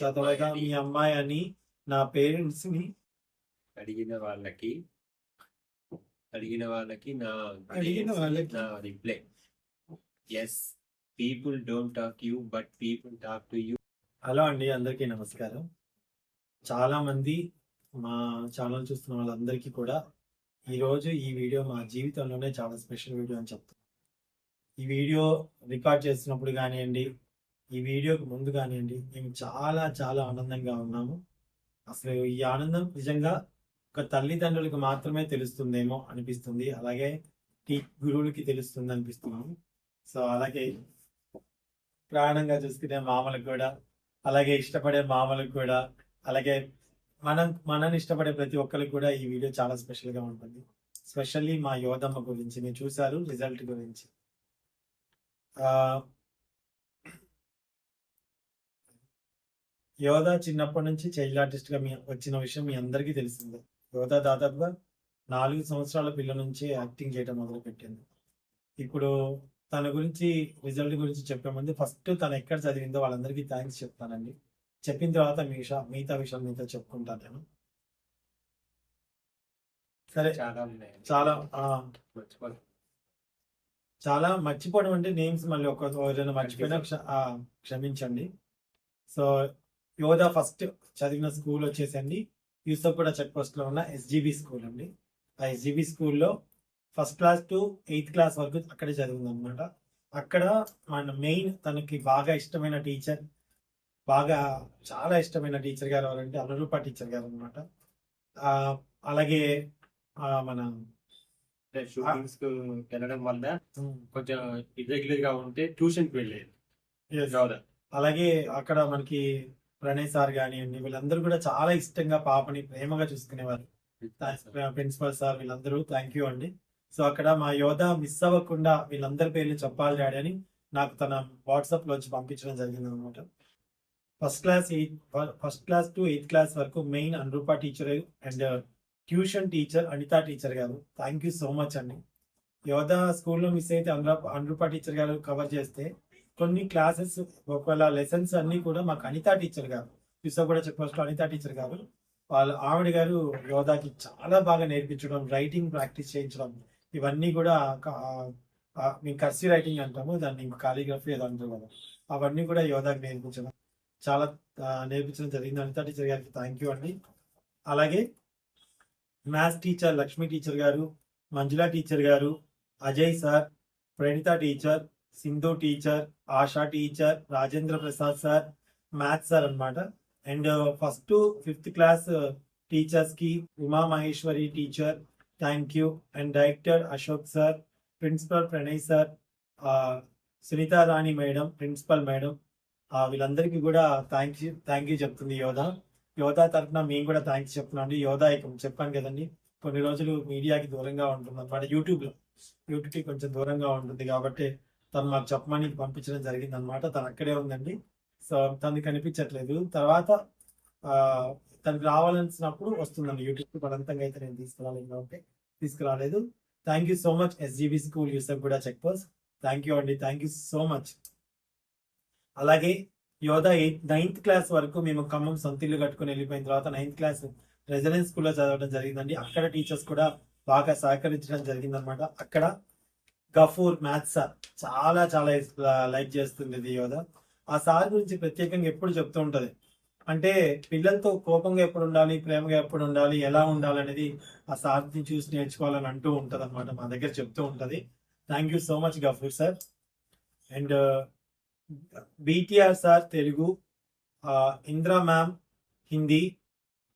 చదవగా మీ అమ్మాయి అని నా పేరెంట్స్ని అడిగిన వాళ్ళకి అడిగిన వాళ్ళకి నా అడిగిన వాళ్ళకి. నా reply yes people don't talk you but people talk to you hello అండి అందరికీ నమస్కారం. చాలా మంది మా ఛానల్ చూస్తున్న వాళ్ళందరికీ కూడా ఈరోజు ఈ వీడియో మా జీవితంలోనే చాలా స్పెషల్ వీడియో అని చెప్తాను ఈ వీడియో రికార్డ్ చేస్తున్నప్పుడు కానివ్వండి ఈ వీడియోకి ముందు కానివ్వండి మేము చాలా చాలా ఆనందంగా ఉన్నాము. అసలు ఈ ఆనందం నిజంగా ఒక తల్లిదండ్రులకు మాత్రమే తెలుస్తుందేమో అనిపిస్తుంది. అలాగే టీ గురువులకి తెలుస్తుంది అనిపిస్తున్నాము. సో అలాగే ప్రాణంగా చూసుకునే మామలకు కూడా అలాగే ఇష్టపడే మామలకు కూడా అలాగే మనం మనని ఇష్టపడే ప్రతి ఒక్కరికి కూడా ఈ వీడియో చాలా స్పెషల్గా ఉంటుంది. స్పెషల్లీ మా యోధమ్మ గురించి నేను చూసారు రిజల్ట్ గురించి. యోధ చిన్నప్పటి నుంచి చైల్డ్ ఆర్టిస్ట్గా మీ వచ్చిన విషయం మీ అందరికీ తెలిసిందే. యోధ దాదాపుగా నాలుగు సంవత్సరాల పిల్ల నుంచి యాక్టింగ్ చేయడం మొదలు పెట్టింది ఇప్పుడు తన గురించి రిజల్ట్ గురించి చెప్పే ముందు ఫస్ట్ తను ఎక్కడ చదివిందో వాళ్ళందరికీ థ్యాంక్స్ చెప్తానండి. చెప్పిన తర్వాత మీ విషయం మిగతా విషయం మీతో చెప్పుకుంటాను నేను. సరే. చాలా చాలా ఆ, మర్చిపోను. చాలా మర్చిపోవడం అంటే నేమ్స్ మళ్ళీ ఒక ఎవరైనా మర్చిపోయినా క్షమించండి. సో యోధా ఫస్ట్ చదివిన స్కూల్ వచ్చేసండి. యూసఫ్ కూడా చెక్ పోస్ట్లో ఉన్న ఎస్జిబి స్కూల్ అండి. ఆ ఎస్జిబి స్కూల్లో first class to eighth class వరకు అక్కడే చదివింది అనమాట అక్కడ మన మెయిన్ తనకి బాగా ఇష్టమైన టీచర్ బాగా చాలా ఇష్టమైన టీచర్ గారు ఎవరంటే అనురూప టీచర్ గారు అనమాట అలాగే మన షూటింగ్స్ వెళ్ళడం వల్ల కొంచెం ఇర్రెగ్యులర్గా ఉంటే ట్యూషన్కి వెళ్ళేది. అలాగే అక్కడ మనకి ప్రణయ్ సార్ కానివ్వండి వీళ్ళందరూ కూడా చాలా ఇష్టంగా పాపని ప్రేమగా చూసుకునేవారు. ప్రిన్సిపల్ సార్ వీళ్ళందరూ. థ్యాంక్ యూ అండి. సో అక్కడ మా యోధ మిస్ అవ్వకుండా వీళ్ళందరి పేర్లు చెప్పాలి డాడీ అని నాకు తన వాట్సాప్లో వచ్చి పంపించడం జరిగింది అనమాట first class eighth first class to eighth class వరకు main Anurupa teacher and tuition teacher Anita teacher గారు. థ్యాంక్ యూ సో మచ్ అండి. యోధ స్కూల్లో మిస్ అయితే అనురూప అనురూప టీచర్ గారు కవర్ చేస్తే కొన్ని క్లాసెస్ ఒకవేళ లెసన్స్ అన్ని కూడా మాకు అనితా టీచర్ గారు యూసఫ్ కూడా చెప్పవచ్చు అనితా టీచర్ గారు వాళ్ళ ఆవిడ గారు యోధాకి చాలా బాగా నేర్పించడం రైటింగ్ ప్రాక్టీస్ చేయించడం ఇవన్నీ కూడా మేము కర్సీ రైటింగ్ అంటాము దాన్ని కాలిగ్రఫీ ఏదో అంటారు కదా అవన్నీ కూడా యోధాకి నేర్పించడం చాలా నేర్పించడం జరిగింది. అనితా టీచర్ గారికి థ్యాంక్ యూ అండి. అలాగే మ్యాథ్స్ టీచర్ లక్ష్మి టీచర్ గారు మంజుల టీచర్ గారు Ajay sir Pranitha teacher Sindhu teacher Asha teacher Rajendra Prasad sir maths sir అనమాట అండ్ ఫస్ట్ ఫిఫ్త్ క్లాస్ టీచర్స్కి Uma Maheshwari teacher thank you. And director Ashok sir principal Pranay sir Sunitha Rani madam principal madam వీళ్ళందరికీ కూడా thank you thank you చెప్తుంది యోధ. యోధా తరఫున మేము కూడా థ్యాంక్స్ చెప్తున్నాం అండి. యోధా ఇక చెప్పాను కదండి కొన్ని రోజులు మీడియాకి దూరంగా ఉంటుంది అనమాట యూట్యూబ్లో యూట్యూబ్కి కొంచెం దూరంగా ఉంటుంది కాబట్టి తను మాకు చెప్పమని పంపించడం జరిగింది అనమాట తను అక్కడే ఉందండి. సో తను కనిపించట్లేదు తర్వాత తనకి రావాలనిసినప్పుడు వస్తుందండి యూట్యూబ్కి అయితే నేను తీసుకురాలేదు కాబట్టి తీసుకురాలేదు. Thank you so much SGB school Yusufguda check post. Thank you అండి. థ్యాంక్ యూ సో మచ్ అలాగే యోధ ఎయిత్ నైన్త్ క్లాస్ వరకు మేము ఖమ్మం సొంత ఇల్లు కట్టుకుని వెళ్ళిపోయిన తర్వాత నైన్త్ క్లాస్ రెసిడెన్స్ స్కూల్లో చదవడం జరిగిందండి. అక్కడ టీచర్స్ కూడా బాగా సహకరించడం జరిగిందనమాట అక్కడ గఫూర్ మ్యాథ్స్ సార్ చాలా చాలా లైక్ uh, చేస్తుంది యోధ. ఆ సార్ గురించి ప్రత్యేకంగా ఎప్పుడు చెప్తూ ఉంటది. అంటే పిల్లలతో కోపంగా ఎప్పుడు ఉండాలి ప్రేమగా ఎప్పుడు ఉండాలి ఎలా ఉండాలి అనేది ఆ సార్ని చూసి నేర్చుకోవాలని అంటూ ఉంటది అనమాట మా దగ్గర చెప్తూ ఉంటది. Thank you so much Ghafoor sir and BTR sir Telugu Indra ma'am Hindi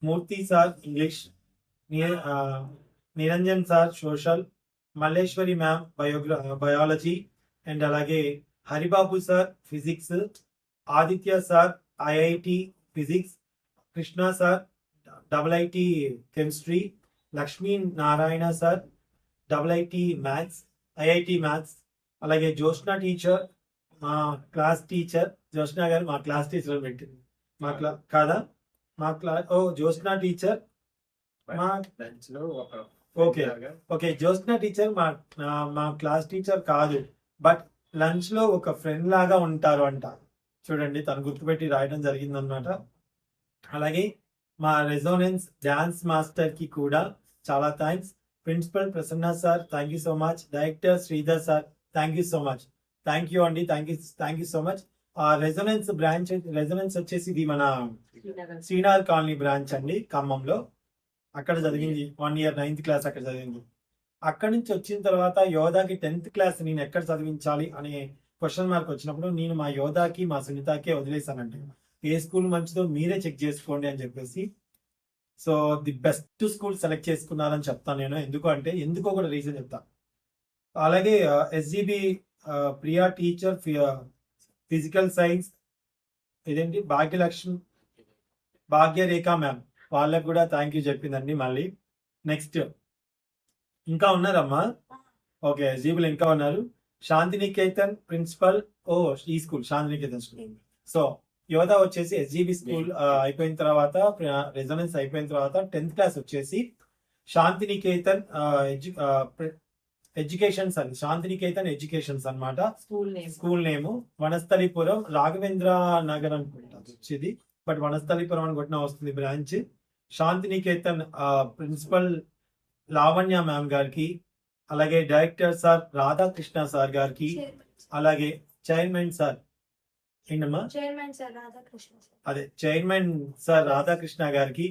Murthy sir English ని- Niranjan sir social Malleshwari ma'am బయోగ్రా biology and అలాగే Haribabu sir physics Aditya sir IIT physics Krishna sir double IT chemistry Lakshmi Narayana sir double IT maths IIT maths అలాగే Jyotsna teacher మా class teacher Jyotsna గారు మా class teacher పెట్టింది. మా క్లా కాదా? మా క్లా ఓ జ్యోత్స్న టీచర్ మా ఒక లాగా ఓకే జ్యోత్స్న టీచర్ మా మా క్లాస్ టీచర్ కాదు. బట్ లంచ్లో ఒక ఫ్రెండ్ లాగా ఉంటారు అంట. చూడండి తను గుర్తుపెట్టి రాయడం జరిగింది అనమాట అలాగే మా రెజోనెన్స్ డాన్స్ మాస్టర్కి కూడా చాలా thanks principal Prasanna sir thank you so much director Sridhar sir thank you so much thank you అండి thank you thank you so much ఆ రెజోనెన్స్ బ్రాంచ్ రెజోనెన్స్ వచ్చేసి ఇది మన శ్రీనగర్. కాలనీ బ్రాంచ్ అండి ఖమ్మంలో. అక్కడ చదివింది. వన్ ఇయర్ నైన్త్ క్లాస్ అక్కడ చదివింది. అక్కడి నుంచి వచ్చిన తర్వాత యోధాకి టెన్త్ క్లాస్ నేను ఎక్కడ చదివించాలి అనే క్వశ్చన్ మార్క్ వచ్చినప్పుడు నేను మా యోధాకి మా సునీతకి వదిలేశానంటే ఏ స్కూల్ మంచిదో మీరే చెక్ చేసుకోండి అని చెప్పేసి. So the best school select చేసుకున్నారని చెప్తాను నేను. ఎందుకు అంటే ఎందుకో కూడా రీజన్ చెప్తాను అలాగే uh, SGB uh, Priya teacher physical science ఇదేంటి? భాగ్యలక్ష్మి భాగ్యరేఖ మ్యామ్ వాళ్ళకు కూడా థ్యాంక్ యూ చెప్పిందండి మళ్ళీ. నెక్స్ట్ ఇంకా ఉన్నారమ్మా? ఓకే జీబులు ఇంకా ఉన్నారు. శాంతినికేతన్ ప్రిన్సిపల్ ఓ ఈ స్కూల్ శాంతినికేతన్ స్కూల్. సో యువత వచ్చేసి ఎస్జీబి స్కూల్ అయిపోయిన తర్వాత రెజొనెన్స్ అయిపోయిన తర్వాత టెన్త్ క్లాస్ వచ్చేసి శాంతినికేతన్ ఎడ్యుకేషన్స్ అని శాంతినికేతన్ ఎడ్యుకేషన్స్ అన్నమాట. School name school name Vanasthalipuram Raghavendra Nagar అనుకుంటా. వచ్చేది. బట్ వనస్థలిపురం అని కొట్టిన వస్తుంది branch Shantiniketan principal Lavanya ma'am గారికి అలాగే డైరెక్టర్ సార్ రాధాకృష్ణ సార్ గారికి అలాగే చైర్మన్ సార్. ఏంటమ్మా? Chairman sir Radhakrishna sir. అదే చైర్మన్ సార్ రాధాకృష్ణ గారికి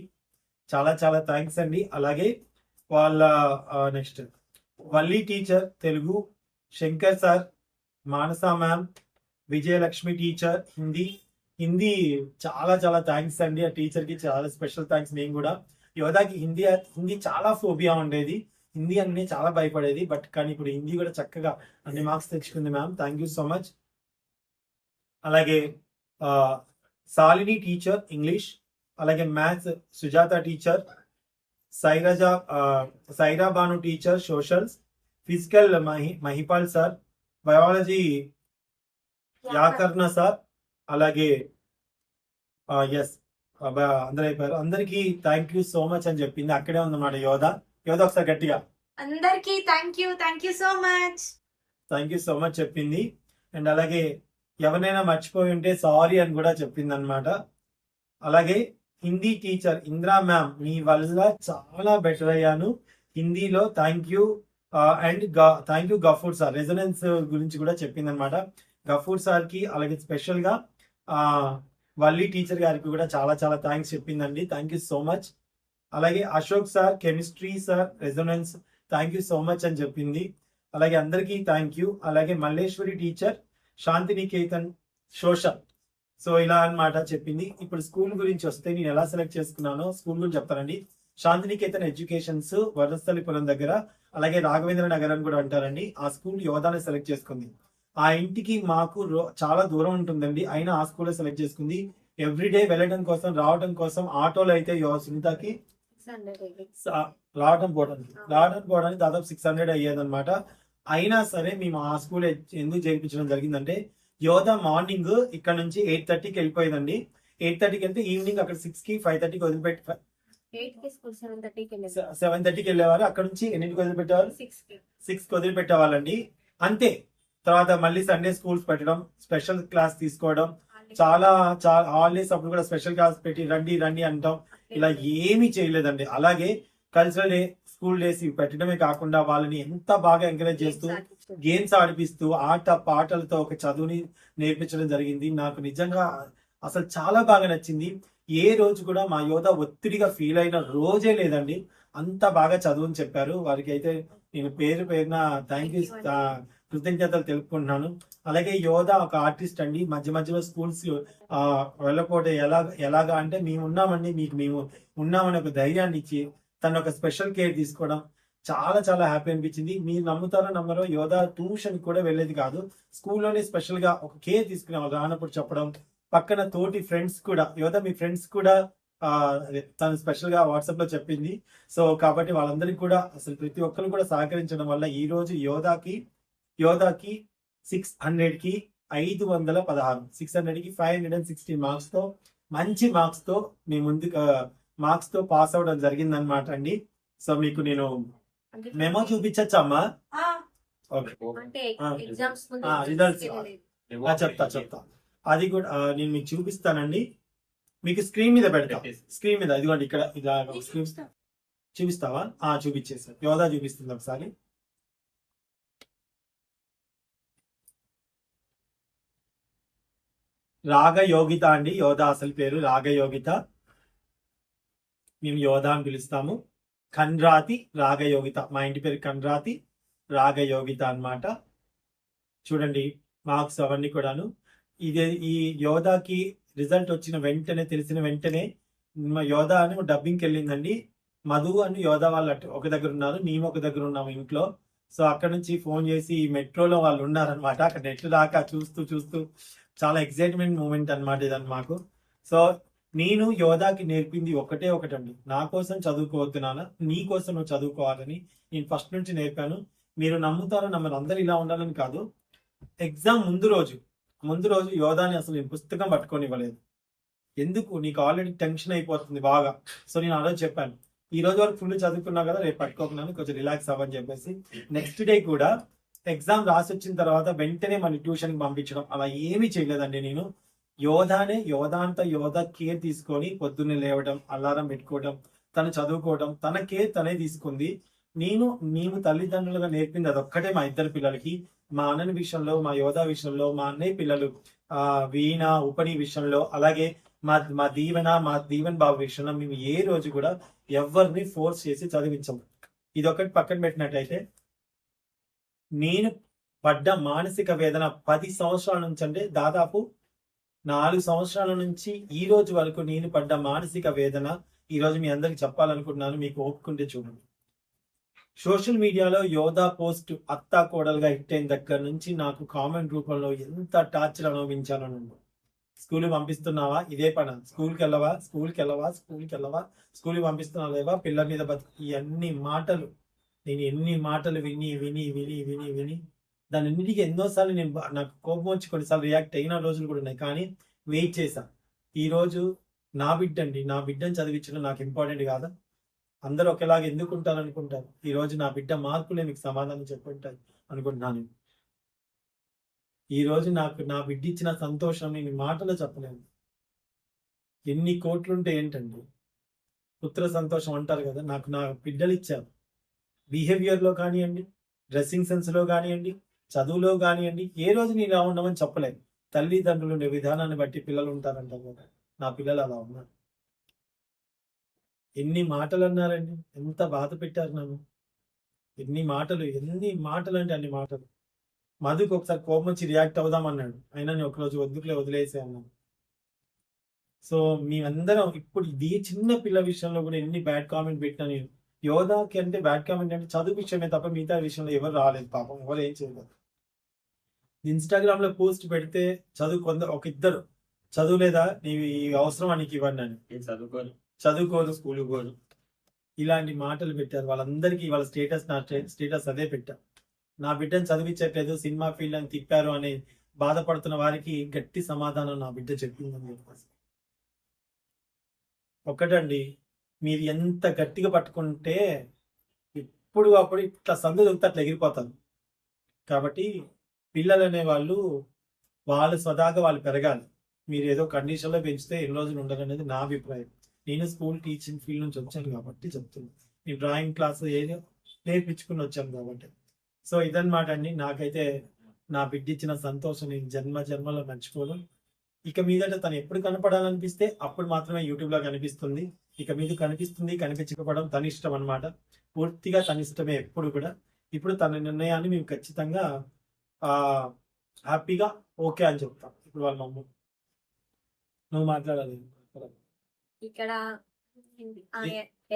చాలా చాలా థ్యాంక్స్ అండి. అలాగే వాళ్ళ next Valli teacher Telugu Shankar sir Manasa ma'am Vijayalakshmi teacher Hindi Hindi చాలా చాలా థ్యాంక్స్ అండి. ఆ టీచర్కి చాలా స్పెషల్ థ్యాంక్స్ నేను కూడా. యోధాకి హిందీ హిందీ చాలా ఫోబియా ఉండేది. హిందీ అన్ని చాలా భయపడేది. బట్ కానీ ఇప్పుడు హిందీ కూడా చక్కగా అన్ని మార్క్స్ తెచ్చుకుంది ma'am thank you so much అలాగే ఆ, సాలిని టీచర్ ఇంగ్లీష్ అలాగే maths Sujatha teacher Sairaja Saira Banu teacher socials physical Mahi Mahipal sir biology యాకర్ణ sir అలాగే ఎస్ అందరూ అయిపోయారు. అందరికీ థ్యాంక్ యూ సో మచ్ అని చెప్పింది. అక్కడే ఉందన్నమాట యోధ. యోధ ఒకసారి గట్టిగా. అందరికి thank you thank you so much thank you so much చెప్పింది. అండ్ అలాగే ఎవరినైనా మర్చిపోయి ఉంటే సారీ అని కూడా చెప్పింది అనమాట అలాగే హిందీ టీచర్ ఇంద్రా మ్యామ్ మీ వల్ల చాలా బెటర్ అయ్యాను. హిందీలో thank you and thank you Ghafoor sir resonance గురించి కూడా చెప్పింది అనమాట గఫూర్ సార్కి అలాగే స్పెషల్గా ఆ, వల్లి టీచర్ గారికి కూడా చాలా చాలా థ్యాంక్స్ చెప్పిందండి. థ్యాంక్ యూ సో మచ్ అలాగే Ashok sir chemistry sir resonance thank you so much అని చెప్పింది. అలాగే అందరికీ థ్యాంక్ యూ అలాగే Malleshwari teacher Shantiniketan social so ఇలా అన్నమాట చెప్పింది. ఇప్పుడు స్కూల్ గురించి వస్తే నేను ఎలా సెలెక్ట్ చేసుకున్నానో స్కూల్ గురించి చెప్తానండి. శాంతినికేతన్ ఎడ్యుకేషన్స్ వరస్థలిపురం దగ్గర అలాగే రాఘవేంద్ర నగర్ అని కూడా అంటారండి. ఆ స్కూల్ యోధాని సెలెక్ట్ చేసుకుంది. ఆ ఇంటికి మాకు చాలా దూరం ఉంటుందండి. అయినా ఆ స్కూల్ సెలెక్ట్ చేసుకుంది. ఎవ్రీడే వెళ్ళడం కోసం రావడం కోసం ఆటోలో అయితే సునీతకి రావడం పోవడానికి రావడం పోవడానికి దాదాపు సిక్స్ హండ్రెడ్ అయ్యేదన్నమాట. అయినా సరే మేము ఆ స్కూల్ ఎందుకు చేయించడం జరిగిందంటే యోధ మార్నింగ్ ఇక్కడ నుంచి ఎయిట్ థర్టీకి వెళ్ళిపోయేదండి. ఎయిట్ థర్టీకి వెళ్తే ఈవినింగ్ అక్కడ సిక్స్కి ఫైవ్ థర్టీకి వదిలిపెట్టి సెవెన్ థర్టీకి వెళ్ళేవారు. అక్కడ నుంచి ఎన్నింటికి వదిలిపెట్టేవారు? సిక్స్కి వదిలిపెట్టేవాళ్ళండి. అంతే. తర్వాత మళ్ళీ సండే స్కూల్స్ పెట్టడం స్పెషల్ క్లాస్ తీసుకోవడం. చాలా చాలా హాలిడేస్ అప్పుడు కూడా స్పెషల్ క్లాస్ పెట్టి రండి రండి అంటాం. ఇలా ఏమీ చేయలేదండి. అలాగే కల్చరల్ డే స్కూల్ డేస్ ఇవి పెట్టడమే కాకుండా వాళ్ళని ఎంత బాగా ఎంకరేజ్ చేస్తూ గేమ్స్ ఆడిపిస్తూ ఆట పాటలతో ఒక చదువుని నేర్పించడం జరిగింది. నాకు నిజంగా అసలు చాలా బాగా నచ్చింది. ఏ రోజు కూడా మా యోధ ఒత్తిడిగా ఫీల్ అయిన రోజే లేదండి. అంత బాగా చదువుని చెప్పారు. వారికి అయితే నేను పేరు పేరున థ్యాంక్ యూ కృతజ్ఞతలు తెలుపుకుంటున్నాను. అలాగే యోధ ఒక ఆర్టిస్ట్ అండి. మధ్య మధ్యలో స్కూల్స్ ఆ వెళ్ళకపోతే ఎలా ఎలాగా అంటే మేము ఉన్నామండి. మీకు మేము ఉన్నామని ఒక ధైర్యాన్ని ఇచ్చి తను ఒక స్పెషల్ కేర్ తీసుకోవడం చాలా చాలా హ్యాపీ అనిపించింది. మీరు నమ్ముతారో నమ్మరో యోధ ట్యూషన్ కూడా వెళ్ళేది కాదు. స్కూల్లోనే స్పెషల్గా ఒక కేర్ తీసుకునే వాళ్ళు రానప్పుడు చెప్పడం పక్కన తోటి ఫ్రెండ్స్ కూడా యోధ మీ ఫ్రెండ్స్ కూడా ఆ తను స్పెషల్గా వాట్సాప్లో చెప్పింది. సో కాబట్టి వాళ్ళందరికీ కూడా అసలు ప్రతి ఒక్కరు కూడా సహకరించడం వల్ల ఈ రోజు యోధాకి యోధాకి సిక్స్ హండ్రెడ్కి ఐదు వందల పదహారు. సిక్స్ హండ్రెడ్కి ఫైవ్ హండ్రెడ్ అండ్ సిక్స్టీన్ మార్క్స్తో మంచి మార్క్స్తో మీ ముందు మార్క్స్తో పాస్ అవడం జరిగింది అనమాట అండి. సో మీకు నేను మెమో చూపించచ్చా అమ్మా? ఓకే అంటే ఆ. ఎగ్జామ్స్ ఆ, results. ఆ, చెప్తా చెప్తా. అది కూడా నేను మీకు చూపిస్తానండి. మీకు స్క్రీన్ మీద పెడతా. పెట్టేసి. స్క్రీన్ మీద ఇదిగోండి ఇక్కడ ఇలా స్క్రీన్ చూపిస్తావా? ఆ చూపించేసారు యోధా చూపిస్తుంది ఒకసారి. రాగయోగిత అండి యోధ అసలు పేరు రాగయోగిత. మేము యోధ అని పిలుస్తాము. కన్రాతి రాగయోగిత మా ఇంటి పేరు కన్రాతి రాగయోగిత అనమాట చూడండి మార్క్స్ అవన్నీ కూడాను. ఇదే ఈ యోధాకి రిజల్ట్ వచ్చిన వెంటనే తెలిసిన వెంటనే మా యోధా అని డబ్బింగ్కి వెళ్ళిందండి. మధు అని యోధా వాళ్ళు ఒక దగ్గర ఉన్నారు మేము ఒక దగ్గర ఉన్నాము ఇంట్లో. సో అక్కడ నుంచి ఫోన్ చేసి మెట్రోలో వాళ్ళు ఉన్నారనమాట అక్కడ నెట్ దాకా చూస్తూ చూస్తూ చాలా ఎక్సైట్మెంట్ మూమెంట్ అనమాట ఇదని మాకు. సో నేను యోధాకి నేర్పింది ఒకటే ఒకటండి. నా కోసం చదువుకోవద్దునానా నీ కోసం నువ్వు చదువుకోవాలని నేను ఫస్ట్ నుంచి నేర్పాను. మీరు నమ్ముతారో నమ్మరు అందరు ఇలా ఉండాలని కాదు. ఎగ్జామ్ ముందు రోజు ముందు రోజు యోధాని అసలు నేను పుస్తకం పట్టుకొని ఇవ్వలేదు. ఎందుకు? నీకు ఆల్రెడీ టెన్షన్ అయిపోతుంది బాగా. సో నేను ఆ రోజు చెప్పాను. ఈ రోజు వరకు ఫుల్ చదువుకున్నా కదా రేపు పట్టుకోకున్నాను కొంచెం రిలాక్స్ అవ్వని చెప్పేసి. నెక్స్ట్ డే కూడా ఎగ్జామ్ రాసి వచ్చిన తర్వాత వెంటనే మన ట్యూషన్కి పంపించడం. అలా ఏమీ చేయలేదండి నేను. యోధానే యోధాంత యోధ కేర్ తీసుకొని పొద్దున్నే లేవడం అలారం పెట్టుకోవడం తను చదువుకోవడం తన కేర్ తనే తీసుకుంది. నేను మేము తల్లిదండ్రులుగా నేర్పింది అదొక్కటే మా ఇద్దరు పిల్లలకి. మా అన్నని విషయంలో మా యోధా విషయంలో మా అన్నయ్య పిల్లలు ఆ వీణ ఉపని విషయంలో అలాగే మా మా దీవెన మా దీవెన్ బాబు విషయంలో మేము ఏ రోజు కూడా ఎవరిని ఫోర్స్ చేసి చదివించము. ఇది ఒకటి పక్కన పెట్టినట్టయితే నేను పడ్డ మానసిక వేదన పది సంవత్సరాల నుంచి అంటే దాదాపు నాలుగు సంవత్సరాల నుంచి ఈ రోజు వరకు నేను పడ్డ మానసిక వేదన ఈ రోజు మీ అందరికి చెప్పాలనుకుంటున్నాను. మీకు ఓపుకుంటే చూడండి. సోషల్ మీడియాలో యోధా పోస్ట్ అత్తా కోడలుగా హిట్ అయిన దగ్గర నుంచి నాకు కామెంట్ రూపంలో ఎంత టార్చర్ అనుభవించాను నేను. స్కూల్ పంపిస్తున్నావా? ఇదే పని. స్కూల్కి వెళ్ళవా? స్కూల్కి వెళ్ళవా? స్కూల్కి వెళ్ళవా? స్కూల్కి పంపిస్తున్నావా లేవా? పిల్లల మీద బతుకు ఇవన్నీ మాటలు. నేను ఎన్ని మాటలు విని విని విని విని విని దాని అన్నిటికీ ఎన్నోసార్లు నేను నాకు కోపం వచ్చి కొన్నిసార్లు రియాక్ట్ అయిన రోజులు కూడా ఉన్నాయి. కానీ వెయిట్ చేశా. ఈరోజు నా బిడ్డ అండి నా బిడ్డను చదివించడం నాకు ఇంపార్టెంట్ కాదా? అందరూ ఒకేలాగా ఎందుకు ఉంటారనుకుంటారు? ఈరోజు నా బిడ్డ మార్కులే మీకు సమాధానం చెప్పుంటాయి అనుకుంటున్నాను ఈ రోజు నాకు నా బిడ్డ ఇచ్చిన సంతోషం నేను మాటలో చెప్పలేను. ఎన్ని కోట్లుంటే ఏంటండి? పుత్ర సంతోషం అంటారు కదా నాకు నా బిడ్డలు ఇచ్చారు. బిహేవియర్లో కానివ్వండి డ్రెస్సింగ్ సెన్స్లో కానివ్వండి చదువులో కానివ్వండి ఏ రోజు నేను ఇలా ఉండమని చెప్పలేదు తల్లిదండ్రులు ఉండే విధానాన్ని బట్టి పిల్లలు ఉంటారంట కూడా నా పిల్లలు అలా ఉన్నారు. ఎన్ని మాటలు అన్నారండి. ఎంత బాధ పెట్టారు నన్ను. ఎన్ని మాటలు ఎన్ని మాటలు అంటే అన్ని మాటలు. మధుకు ఒకసారి కోపం వచ్చి రియాక్ట్ అవుదాం అన్నాడు. అయినా నేను ఒకరోజు వద్దుకులే వదిలేసే అన్నాను సో మేమందరం ఇప్పుడు ఈ చిన్న పిల్ల విషయంలో కూడా ఎన్ని బ్యాడ్ కామెంట్ పెట్టినా నేను యోధాకి అంటే బ్యాడ్ కామెంట్ అంటే చదువు విషయమే తప్ప మిగతా విషయంలో ఎవరు రాలేదు పాపం ఎవరు ఏం చేయలేదు. ఇన్స్టాగ్రామ్లో పోస్ట్ పెడితే చదువు కొందరు ఒక ఇద్దరు చదువులేదా? నీవి ఈ అవసరం నీకు ఇవ్వండి అని. నేను చదువుకోను చదువుకోదు స్కూల్ పోను ఇలాంటి మాటలు పెట్టారు. వాళ్ళందరికీ వాళ్ళ స్టేటస్ నా స్టేటస్ అదే పెట్టా. నా బిడ్డను చదివించట్లేదు సినిమా ఫీల్డ్ అని తిప్పారు అని బాధపడుతున్న వారికి గట్టి సమాధానం నా బిడ్డ చెప్పిందని చెప్పేసి. ఒక్కటండి మీరు ఎంత గట్టిగా పట్టుకుంటే ఇప్పుడు అప్పుడు ఇట్లా సందు దొరికితే అట్లా ఎగిరిపోతారు. కాబట్టి పిల్లలు అనే వాళ్ళు వాళ్ళు స్వదాగా వాళ్ళు పెరగాలి. మీరు ఏదో కండిషన్లో పెంచితే ఎన్ని రోజులు ఉండరు అనేది నా అభిప్రాయం. నేను స్కూల్ టీచింగ్ ఫీల్డ్ నుంచి వచ్చాను కాబట్టి చెప్తున్నాను ఈ డ్రాయింగ్ క్లాస్ ఏదో నేర్పించుకుని వచ్చాను కాబట్టి. సో ఇదన్నమాట అండి నాకైతే నా బిడ్డ ఇచ్చిన సంతోషం. నేను జన్మ జన్మలో మర్చిపోను. ఇక మీదట తను ఎప్పుడు కనపడాలనిపిస్తే అప్పుడు మాత్రమే యూట్యూబ్లో కనిపిస్తుంది. ఇక మీద కనిపిస్తుంది కనిపించకపోవడం తన ఇష్టం అనమాట పూర్తిగా తన ఇష్టమే ఎప్పుడు కూడా. ఇప్పుడు తన నిర్ణయాన్ని మేము ఖచ్చితంగా ఆ హ్యాపీగా ఓకే అని చెప్తాం. ఇప్పుడు వాళ్ళ మమ్మ నువ్వు మాట్లాడాలి. ఇక్కడ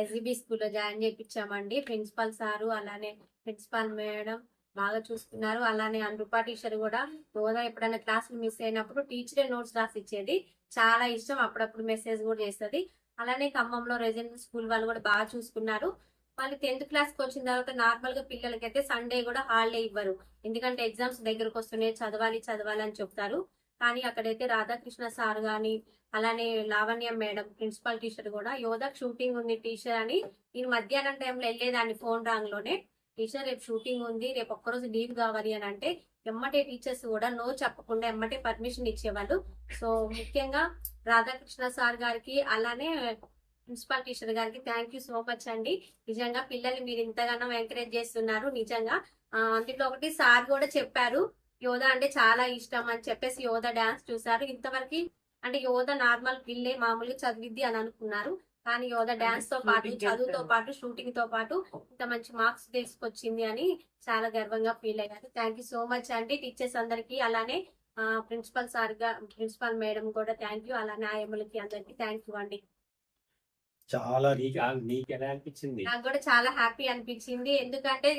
ఎస్బిబి స్కూల్లో జాయిన్ చేయించామండి ప్రిన్సిపల్ సారు అలానే ప్రిన్సిపల్ మేడం బాగా చూసుకున్నారు. అలానే అనురూపా టీచర్ కూడా. హోదా ఎప్పుడైనా క్లాసులు మిస్ అయినప్పుడు టీచరే నోట్స్ రాసి ఇచ్చేది చాలా ఇష్టం. అప్పుడప్పుడు మెసేజ్ కూడా చేస్తుంది. అలానే ఖమ్మంలో రెసిడెన్షియల్ స్కూల్ వాళ్ళు కూడా బాగా చూసుకున్నారు. వాళ్ళు టెన్త్ క్లాస్కి వచ్చిన తర్వాత నార్మల్గా పిల్లలకి అయితే సండే కూడా హాలిడే ఇవ్వరు. ఎందుకంటే ఎగ్జామ్స్ దగ్గరకు వస్తున్నాయి చదవాలి చదవాలి అని చెప్తారు. కానీ అక్కడైతే రాధాకృష్ణ సార్ గాని అలానే లావణ్య మేడం ప్రిన్సిపల్ టీచర్ కూడా యోధక్ షూటింగ్ ఉంది టీచర్ అని. నేను మధ్యాహ్నం టైంలో వెళ్ళేదాన్ని ఫోన్ రాంగ్లోనే. టీచర్ రేపు షూటింగ్ ఉంది రేపు ఒక్కరోజు లీవ్ కావాలి అని అంటే ఎమ్మటే టీచర్స్ కూడా నో చెప్పకుండా ఎమ్మటే పర్మిషన్ ఇచ్చేవాళ్ళు. సో ముఖ్యంగా రాధాకృష్ణ సార్ గారికి అలానే ప్రిన్సిపాల్ టీచర్ గారికి థ్యాంక్ యూ సో మచ్ అండి. నిజంగా పిల్లల్ని మీరు ఇంతగానో ఎంకరేజ్ చేస్తున్నారు నిజంగా. అందులో ఒకటి సార్ కూడా చెప్పారు యోధ అంటే చాలా ఇష్టం అని చెప్పేసి యోధ డాన్స్ చూసారు ఇంతవరకు అంటే యోధ నార్మల్ పిల్లే మామూలుగా చదివిద్ది అని అనుకున్నారు. కానీ యోధ డాన్స్తో పాటు చదువుతో. పాటు షూటింగ్తో పాటు ఇంత మంచి మార్క్స్ తీసుకొచ్చింది అని చాలా గర్వంగా ఫీల్ అయ్యారు. థ్యాంక్ యూ సో మచ్ అండి టీచర్స్ అందరికి అలానే ప్రిన్సిపల్ సార్గా ప్రిన్సిపల్ మేడం కూడా థ్యాంక్ యూ అలానే ఆయమ్మలకి అందరికి థ్యాంక్ యూ అండి చాలా నీకు ఎలా అనిపించింది? నాకు కూడా చాలా హ్యాపీ అనిపించింది. ఎందుకంటే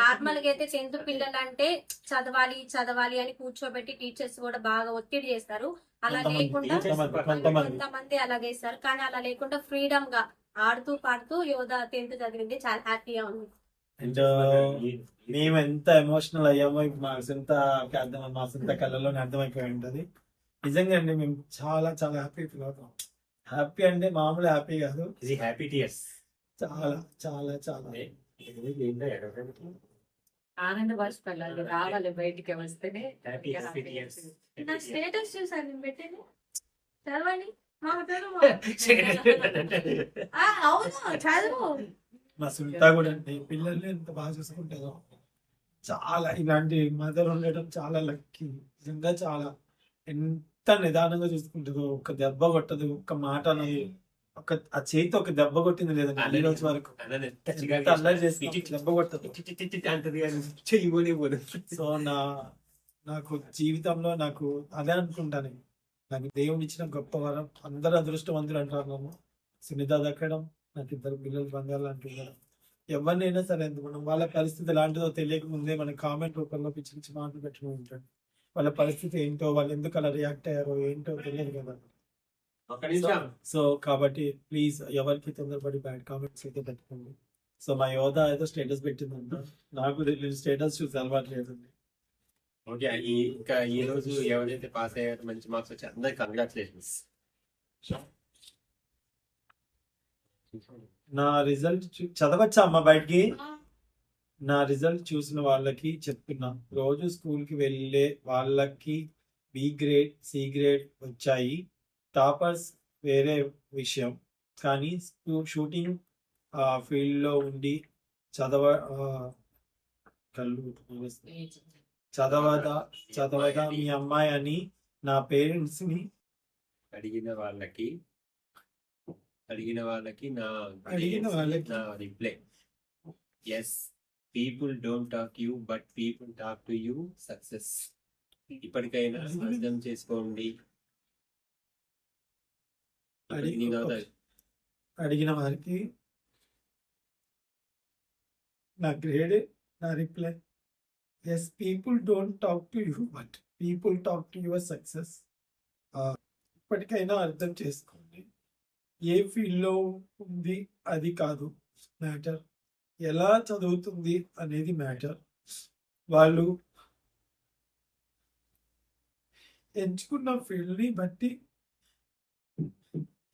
నార్మల్గా అయితే టెన్త్ పిల్లలు అంటే చదవాలి చదవాలి అని కూర్చోబెట్టి టీచర్స్ కూడా బాగా ఒత్తిడి చేస్తారు. అలా కొంతమంది లేకుండా కొంతమంది అలాగే ఇస్తారు. కానీ అలా లేకుండా ఫ్రీడమ్గా ఆడుతూ పాడుతూ యోధ టెన్త్ చదివింది చాలా హ్యాపీగా ఉంది. అండ్ మేము ఎంత ఎమోషనల్ అయ్యామో మా సొంత అర్థం మా సొంత కళ్ళలోనే అర్థమైపోయి ఉంటది. నిజంగా అండి మేము చాలా చాలా హ్యాపీ ఫీల్ అవుతాం హ్యాపీ అంటే మామూలు హ్యాపీ కాదు. ఇది హ్యాపీ టీయర్స్ చాలా చాలా చాలా. ఆనంద బాష్పాలు రావాలి బయటికి వస్తేనే హ్యాపీ హ్యాపీ టీయర్స్ నా స్టేటస్ చూసాను నేను పెట్టింది. చదవండి. అవును చదువు. మా సునీత కూడా అండి పిల్లల్ని ఎంత బాగా చూసుకుంటుందో. చాలా ఇలాంటి మదర్ ఉండడం చాలా లక్కీ నిజంగా చాలా. ఎంత నిదానంగా చూసుకుంటుందో. ఒక దెబ్బ కొట్టదు ఒక్క మాట అనేది. ఒక ఆ చేతి ఒక దెబ్బ కొట్టింది లేదండి ఈ రోజు వరకు. అల్లరి. చేసి దెబ్బ కొట్టదు పోదు. సో నా నాకు జీవితంలో నాకు అదే అనుకుంటాను. నాకు దేవుని ఇచ్చిన గొప్ప వరం. అందరూ అదృష్టవంతులు అంటారు నన్ను. సునీత దక్కడం నాకు ఇద్దరు పిల్లలు బంగారు అంటున్నారు ఎవరినైనా సరే మనం వాళ్ళ పరిస్థితి ఎలాంటిదో తెలియక ముందే మన కామెంట్ రూపంలో పిచ్చి పిచ్చి మాటలు పెట్టుకుని ఉంటాడు వాళ్ళ పరిస్థితి ఏంటో వాళ్ళు ఎందుకు అలా రియాక్ట్ అయ్యారో ఏంటో తెలియదు కదా. సో కాబట్టి ప్లీజ్ ఎవరికి తొందరపడి బ్యాడ్ కామెంట్స్ అయితే పెట్టుకోండి. సో మా యోధ ఏదో స్టేటస్ పెట్టిందంట. నాకు స్టేటస్ చూసి అలవాటు లేదండి. ఓకే ఈ ఇంకా ఈ రోజు ఎవరైతే పాస్ అయ్యారో మంచి మార్క్స్ వచ్చి అందరికి కంగ్రాచులేషన్స్ నా రిజల్ట్ చదవచ్చా అమ్మా బయటికి? నా రిజల్ట్ చూసిన వాళ్ళకి చెప్తున్నా. రోజు స్కూల్కి వెళ్ళే వాళ్ళకి బి గ్రేడ్ సి గ్రేడ్ వచ్చాయి. టాపర్స్ వేరే విషయం. కానీ షూటింగ్ ఫీల్డ్లో ఉండి చదవ కళ్ళు. చదవదా చదవదా మీ అమ్మాయి అని నా పేరెంట్స్ని అడిగిన వాళ్ళకి అడిగిన వాళ్ళకి నా అడిగిన వాళ్ళకి. నా reply. Yes people don't talk you but people talk to you success ఇప్పటికైనా అర్థం చేసుకోండి. అడిగిన వారికి నా గ్రేడ్ నా reply. Yes people don't talk to you but people talk to your success ఇప్పటికైనా అర్థం చేసుకోండి. ఏ ఫీల్డ్లో ఉంది అది కాదు మ్యాటర్ ఎలా చదువుతుంది అనేది మ్యాటర్ వాళ్ళు ఎంచుకున్న ఫీల్డ్ని బట్టి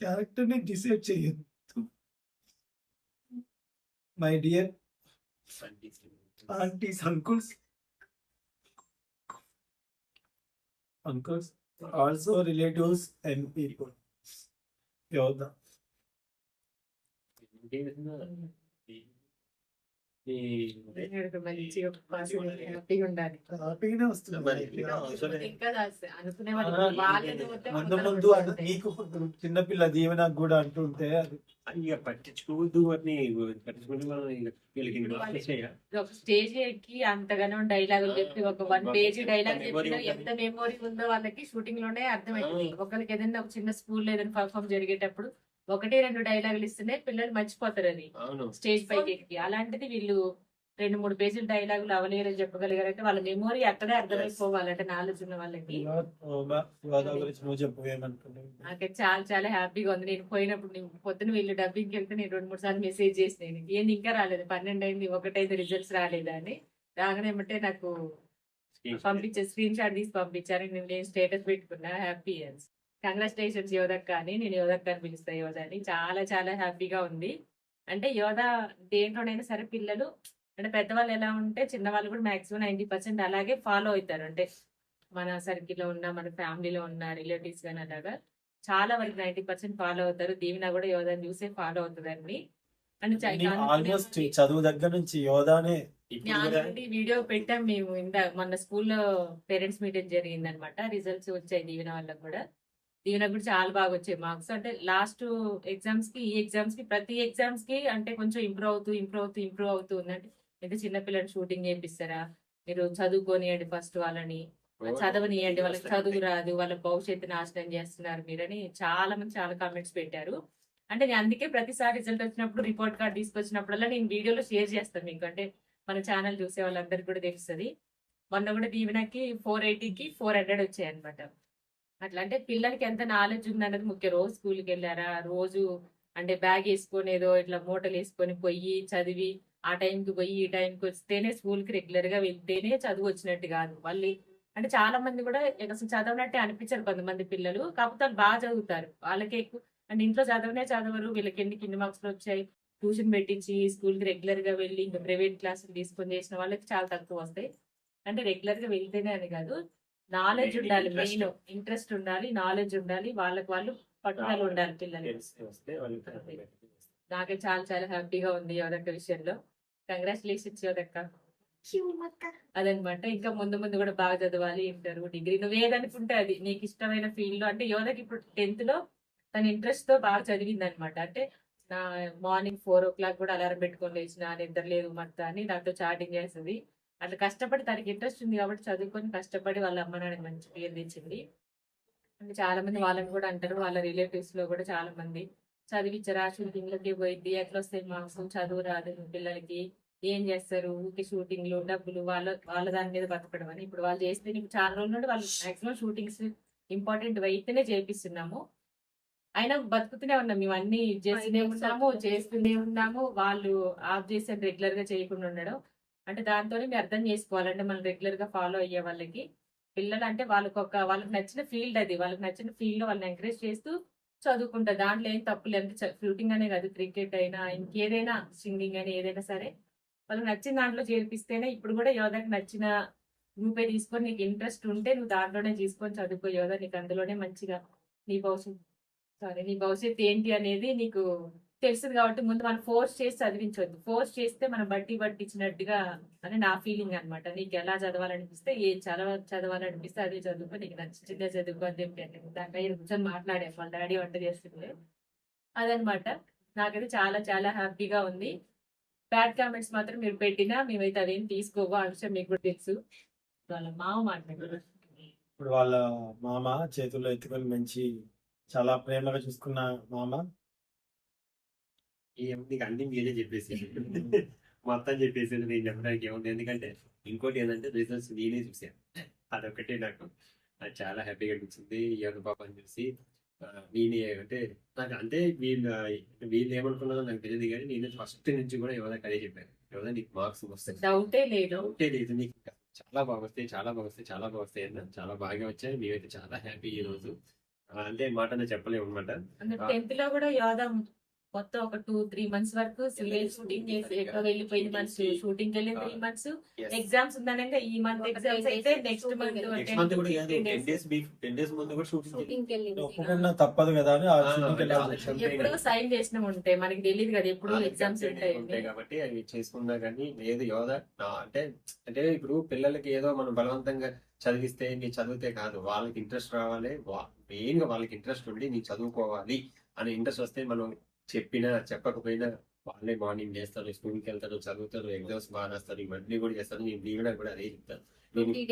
క్యారెక్టర్ని డిసైడ్ చేయొద్దు. My dear aunties uncles uncles also relatives and people Yodha మంచిగా పాస్ హ్యాపీగా ఉండాలి హ్యాపీగానే వస్తుంది ఇంకా దాస్- అనుకునే వాళ్ళు వాళ్ళని పోతే ముందు ముందు. నీకు చిన్నపిల్ల దీవెనకు కూడా అంటుంటే అది. ఇక పట్టించుకోవద్దు అని స్టేజ్ ఎక్కి అంతగానో డైలాగులు చెప్పి ఒక వన్ పేజ్ డైలాగ్ చెప్పినా. ఎంత మెమోరీ ఉందో వాళ్ళకి షూటింగ్లోనే అర్థమైంది ఒకరికి ఏదైనా ఒక చిన్న స్కూల్ ఏదైనా పర్ఫామ్ జరిగేటప్పుడు ఒకటి రెండు డైలాగులు ఇస్తేనే పిల్లలు మర్చిపోతారు అది అవును. స్టేజ్ పైకి ఎక్కి. అలాంటిది వీళ్ళు రెండు మూడు పేజీల డైలాగులు అవలేరని చెప్పగలిగారంటే వాళ్ళ మెమోరీ అక్కడే అర్థమైపోవాలంటే నాలెడ్జ్ ఉన్న వాళ్ళకి నాకైతే చాలా చాలా హ్యాపీగా ఉంది. నేను పోయినప్పుడు నేను పొద్దున వీళ్ళు డబ్బింగ్కి వెళ్తే నేను రెండు మూడు సార్లు మెసేజ్ చేసిన ఏంది ఇంకా రాలేదు? పన్నెండు అయింది ఒకటైదు రిజల్ట్స్ రాలేదా? అని రాగానే ఏమంటే నాకు పంపించే స్క్రీన్ షాట్ తీసి పంపించారు. నేను నేను స్టేటస్ పెట్టుకున్నా. హ్యాపీ కంగ్రాచులేషన్స్ యోధక్క అని నేను యోధక్క అని పిలుస్తా. యోధ అని చాలా చాలా హ్యాపీగా ఉంది. అంటే యోధ దేంట్లోనైనా సరే పిల్లలు అంటే పెద్దవాళ్ళు ఎలా ఉంటే చిన్నవాళ్ళు కూడా మాక్సిమం నైన్టీ పర్సెంట్ అలాగే ఫాలో అవుతారు. అంటే మన సర్కిల్లో ఉన్న మన ఫ్యామిలీలో ఉన్న రిలేటివ్స్ కానీ అలాగా చాలా వరకు నైన్టీ పర్సెంట్ ఫాలో అవుతారు. దీవెన కూడా యోధాని చూసే ఫాలో అవుతుందండి. అండ్ ఆల్మోస్ట్ చదువు దగ్గర నుంచి యోధానే ఆల్రెడీ వీడియో పెట్టాం మేము ఇందా మొన్న స్కూల్లో పేరెంట్స్ మీటింగ్ జరిగింది అనమాట రిజల్ట్స్ వచ్చాయి దీవెన వాళ్ళకి కూడా. దీవెన కూడా చాలా బాగా వచ్చాయి మార్క్స్. అంటే లాస్ట్ ఎగ్జామ్స్కి ఈ ఎగ్జామ్స్కి ప్రతి ఎగ్జామ్స్కి అంటే కొంచెం ఇంప్రూవ్ అవుతూ ఇంప్రూవ్ అవుతూ ఇంప్రూవ్ అవుతూ ఉందంటే అయితే చిన్నపిల్లలు షూటింగ్ చేపిస్తారా? మీరు చదువుకోనియండి ఫస్ట్ వాళ్ళని. చదవనియండి వాళ్ళకి చదువు రాదు వాళ్ళ భవిష్యత్తు నాశనం చేస్తున్నారు మీరని చాలా మంది చాలా కామెంట్స్ పెట్టారు. అంటే నేను అందుకే ప్రతిసారి రిజల్ట్ వచ్చినప్పుడు రిపోర్ట్ కార్డ్ తీసుకొచ్చినప్పుడల్లా నేను వీడియోలో షేర్ చేస్తాను మీకు. అంటే మన ఛానల్ చూసే వాళ్ళందరికీ కూడా తెలుస్తుంది. మొన్న కూడా దీవెనకి ఫోర్ ఎయిటీకి ఫోర్ హండ్రెడ్ వచ్చాయి అనమాట అట్లా అంటే పిల్లలకి ఎంత నాలెడ్జ్ ఉందన్నది ముఖ్యం. రోజు స్కూల్కి వెళ్ళారా? రోజు అంటే బ్యాగ్ వేసుకొని ఏదో ఇట్లా మూటలు వేసుకొని పోయి చదివి ఆ టైంకి పోయి ఈ టైంకి వస్తేనే స్కూల్కి రెగ్యులర్గా వెళ్తేనే చదువు వచ్చినట్టు కాదు. మళ్ళీ అంటే చాలా మంది కూడా అసలు చదవనట్టే అనిపించారు కొంతమంది పిల్లలు. కాకపోతే వాళ్ళు బాగా చదువుతారు. వాళ్ళకి ఎక్కువ అంటే ఇంట్లో చదవనే చదవరు. వీళ్ళకి ఎన్ని కింది మార్క్స్లు వచ్చాయి? ట్యూషన్ పెట్టించి స్కూల్కి రెగ్యులర్గా రెగ్యులర్గా వెళ్ళి ఇంకా ప్రైవేట్ క్లాసులు తీసుకొని చేసిన వాళ్ళకి చాలా తక్కువ వస్తాయి. అంటే రెగ్యులర్గా వెళ్తేనే అని కాదు. నాలెడ్జ్ ఉండాలి interest. మెయిన్ ఇంట్రెస్ట్ ఉండాలి నాలెడ్జ్ ఉండాలి వాళ్ళకి వాళ్ళు పట్టుదల ఉండాలి అంతే. నాకే చాలా చాలా హ్యాపీగా ఉంది యోదక్క విషయంలో. కంగ్రాచులేషన్స్ యోదక్క అదనమాట. ఇంకా ముందు ముందు కూడా బాగా చదవాలి ఇంటర్ డిగ్రీ. నువ్వు ఏదనుకుంటే అది నీకు ఇష్టమైన ఫీల్డ్లో అంటే యోదకి ఇప్పుడు టెన్త్లో తన ఇంట్రెస్ట్తో బాగా చదివింది అనమాట అంటే నా మార్నింగ్ ఫోర్ ఓ క్లాక్ కూడా అలారం పెట్టుకొని లేచిన నిద్ర లేదు మత్త అని నాతో చాటింగ్ చేస్తుంది. అట్లా కష్టపడి తనకి ఇంట్రెస్ట్ ఉంది కాబట్టి చదువుకొని కష్టపడి వాళ్ళ అమ్మ నాన్నకి మంచి పేరు తెచ్చింది. అంటే చాలా మంది వాళ్ళని కూడా అంటారు వాళ్ళ రిలేటివ్స్లో కూడా చాలా మంది చదివించరా షూటింగ్లోకి పోయింది ఎట్లా వస్తాయి మార్క్స్ చదువు రాదు పిల్లలకి ఏం చేస్తారు ఊరికి షూటింగ్లు డబ్బులు వాళ్ళ వాళ్ళ దాని మీద బతకడం అని. ఇప్పుడు వాళ్ళు చేస్తే నీకు చాలా రోజుల నుండి వాళ్ళు మాక్సిమం షూటింగ్స్ ఇంపార్టెంట్ అయితేనే చేపిస్తున్నాము. అయినా బతుకుతూనే ఉన్నాం మేము అన్ని చేస్తూనే ఉన్నాము చేస్తూనే ఉన్నాము వాళ్ళు ఆఫ్ చేసే రెగ్యులర్గా చేయకుండా ఉండడం. అంటే దాంతోనే మీరు అర్థం చేసుకోవాలంటే మనం రెగ్యులర్గా ఫాలో అయ్యే వాళ్ళకి. పిల్లలు అంటే వాళ్ళకి ఒక వాళ్ళకి నచ్చిన ఫీల్డ్ అది. వాళ్ళకి నచ్చిన ఫీల్డ్లో వాళ్ళని ఎంకరేజ్ చేస్తూ చదువుకుంటారు దాంట్లో ఏం తప్పు లేదు. ఫ్లూటింగ్ అనే కాదు క్రికెట్ అయినా ఇంకేదైనా సింగింగ్ అయినా ఏదైనా సరే వాళ్ళకి నచ్చిన దాంట్లో చేర్పిస్తేనే ఇప్పుడు కూడా యోధాకి నచ్చిన గ్రూపే తీసుకొని నీకు ఇంట్రెస్ట్ ఉంటే నువ్వు దాంట్లోనే తీసుకొని చదువుకో. యోధా నీకు అందులోనే మంచిగా నీ భవిష్యత్తు సారీ నీ భవిష్యత్తు ఏంటి అనేది నీకు తెలుస్తుంది కాబట్టి ముందు మనం ఫోర్స్ చేసి చదివించవద్దు ఫోర్స్ చేస్తే మనం బట్టి పట్టించినట్టుగా అని నా ఫీలింగ్ అన్నమాట. నీకు ఎలా చదవాలనిపిస్తే ఏం చదవ చదవాలనిపిస్తే అదే చదువుకో నీకు నచ్చిందే చదువుకో అని చెప్పి దాంట్లో కూర్చొని మాట్లాడే వాళ్ళ డాడీ వంట చేస్తుంది అదనమాట నాకైతే చాలా చాలా హ్యాపీగా ఉంది. బ్యాడ్ కామెంట్స్ మాత్రం మీరు పెట్టినా మేమైతే అదేం తీసుకోవో ఆ విషయం మీకు కూడా తెలుసు. వాళ్ళ మామ మాట్లాడారు. ఇప్పుడు వాళ్ళ మామ చేతుల్లో ఎత్తుకొని మంచి చాలా ప్రేమగా చూసుకున్న మామ. ఏం నీకు అన్ని మీరే చెప్పేసి. మొత్తం చెప్పేసి నేను చెప్పడానికి ఏముంది? ఎందుకంటే ఇంకోటి ఏంటంటే రిజల్ట్స్ నేనే చూసాను అదొకటే నాకు. అది చాలా హ్యాపీగా అనిపించింది. యోగ పాపని చూసి ఆ, నేనే అంటే నాకు అంటే వీళ్ళు వీళ్ళు ఏమనుకున్నారో నాకు తెలియదు కానీ నేను ఫస్ట్ నుంచి కూడా యోధకి అదే చెప్పాను. యోధ నీకు మార్క్స్ వస్తాయి డౌటే లేదు. డౌటే లేదు నీకు. చాలా బాగా వస్తాయి చాలా బాగా వస్తాయి చాలా బాగా వస్తాయి అన్న. చాలా బాగా వచ్చాయి. మేమైతే చాలా హ్యాపీ ఈ రోజు. అంటే మాట చెప్పలేము అనమాట టెన్త్లో కూడా యోధ మొత్తం ఒక టూ త్రీ మంత్స్ వరకు సీరియల్ షూటింగ్ చేసి ఎక్కువ వెళ్ళిపోయిన మంత్స్. షూటింగ్ వెళ్ళి త్రీ మంత్స్ ఎగ్జామ్స్ ఉందనగా ఈ మంత్ ఎగ్జామ్స్ అయితే నెక్స్ట్ మంత్ నెక్స్ట్ మంత్ కూడా కాదు టెన్ డేస్ టెన్ డేస్ ముందు కూడా షూటింగ్ తప్పదు కదా. ఆలోచన. ఎప్పుడో సైన్ చేసిన ఉంటాయి మనకి తెలియదు కదా ఎప్పుడు ఎగ్జామ్స్ ఉంటాయి ఉంటాయి కాబట్టి అవి చేసుకున్నా కానీ లేదు యోధ అంటే అంటే ఇప్పుడు పిల్లలకి ఏదో మనం బలవంతంగా చదివిస్తే నీ చదివితే కాదు వాళ్ళకి ఇంట్రెస్ట్ రావాలి మెయిన్గా వాళ్ళకి ఇంట్రెస్ట్ ఉండి నీ చదువుకోవాలి అనే ఇంట్రెస్ట్ వస్తే మనం చెప్పినా చెప్పకపోయినా వాళ్ళే మార్నింగ్ చేస్తారు స్కూల్కి వెళ్తారు చదువుతారు ఎగ్జామ్స్ బాగా రాస్తారు ఇవన్నీ కూడా చేస్తారు నేను దీవెన కూడా అదే చెప్తాను. దీవెనకి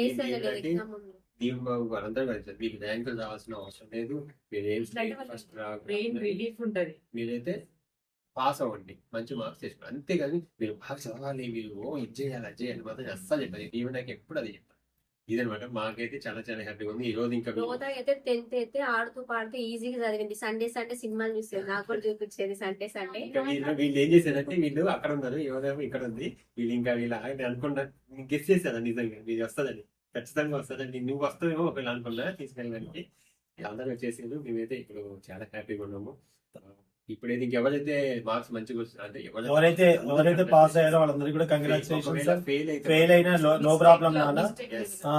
దీవెన బాబు వాళ్ళందరూ కలిసి మీకు ర్యాంకులు రావాల్సిన అవసరం లేదు. మీరు ఏం ఫస్ట్ ఉంటది. మీరైతే పాస్ అవ్వండి. మంచి మార్క్స్ తెచ్చుకోండి. అంతేగాని మీరు బాగా చదవాలి మీరు ఓ ఇది చేయాలి అది చేయాలి మాత్రం అస్సలు చెప్పాలి ఈవెన్ నాకు ఎప్పుడు అది చెప్పాలి ఇదనమాట మాకైతే చాలా చాలా హ్యాపీగా ఉంది. ఈ రోజు ఇంకా రోజా అయితే టెన్త్ అయితే ఆడుతూ పాడుతూ ఈజీగా చదివింది. సండే సండే సినిమాలు చూసేది. నాకు కూడా చూపించేది సండే సండే. వీళ్ళు ఏం చేశారంటే వీళ్ళు అక్కడ ఉన్నారు ఎవరేమో ఇక్కడ ఉంది. వీళ్ళు ఇంకా వీళ్ళు అనుకున్నా గెస్ చేశారు నిజంగా. వీళ్ళు వస్తుందని ఖచ్చితంగా వస్తుందండి నువ్వు వస్తావేమో ఒకవేళ అనుకున్నా తీసుకెళ్ళడానికి? అందరూ వచ్చేసారు. మేమైతే ఇప్పుడు చాలా హ్యాపీగా ఉన్నాము. ఇప్పుడైతే ఇంకెవరైతే మార్క్స్ మంచిగా వస్తుంది అంటే ఎవరైతే- ఎవరైతే ఎవరైతే పాస్ అయ్యారో వాళ్ళందరికీ కూడా కంగ్రాచులేషన్ ఒకవేళ సార్ fail అయితే ఫెయిల్ అయినా నో ప్రాబ్లం నాన్న.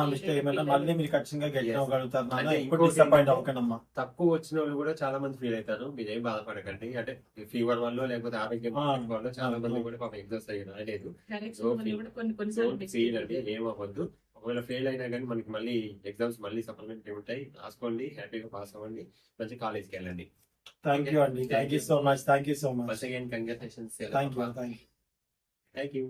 మిస్టేక్ ఏమైనా మళ్ళీ మీరు ఖచ్చితంగా గెట్. అవ్వగలుగుతారు నాన్న. అంటే ఇప్పుడు డిసప్పాయింట్ అవ్వకండమ్మా తక్కువ వచ్చిన వాళ్ళు కూడా చాలా మంది ఫీల్ అవుతారు. మీరేం బాధపడకండి. అంటే ఫీవర్ వల్ల లేకపోతే ఆరోగ్యం ఆ. వల్ల చాలా మంది ఆ. కూడా పాపం ఎగ్జామ్స్ అయ్యి రాలేదు Correction వల్ల కూడా కొన్ని కొన్నిసార్లు ఫీల్ అండి. ఏం అవ్వద్దు. ఒకవేళ ఫెయిల్ అయినా కానీ మనకి మళ్ళీ ఎగ్జామ్స్ మళ్ళీ సప్లిమెంటరీ ఉంటాయి. రాసుకోండి. హ్యాపీగా పాస్ అవ్వండి. మంచి కాలేజ్కి వెళ్ళండి. థ్యాంక్ యూ అండి thank you so much thank you so much first again congratulations thank you thank you thank you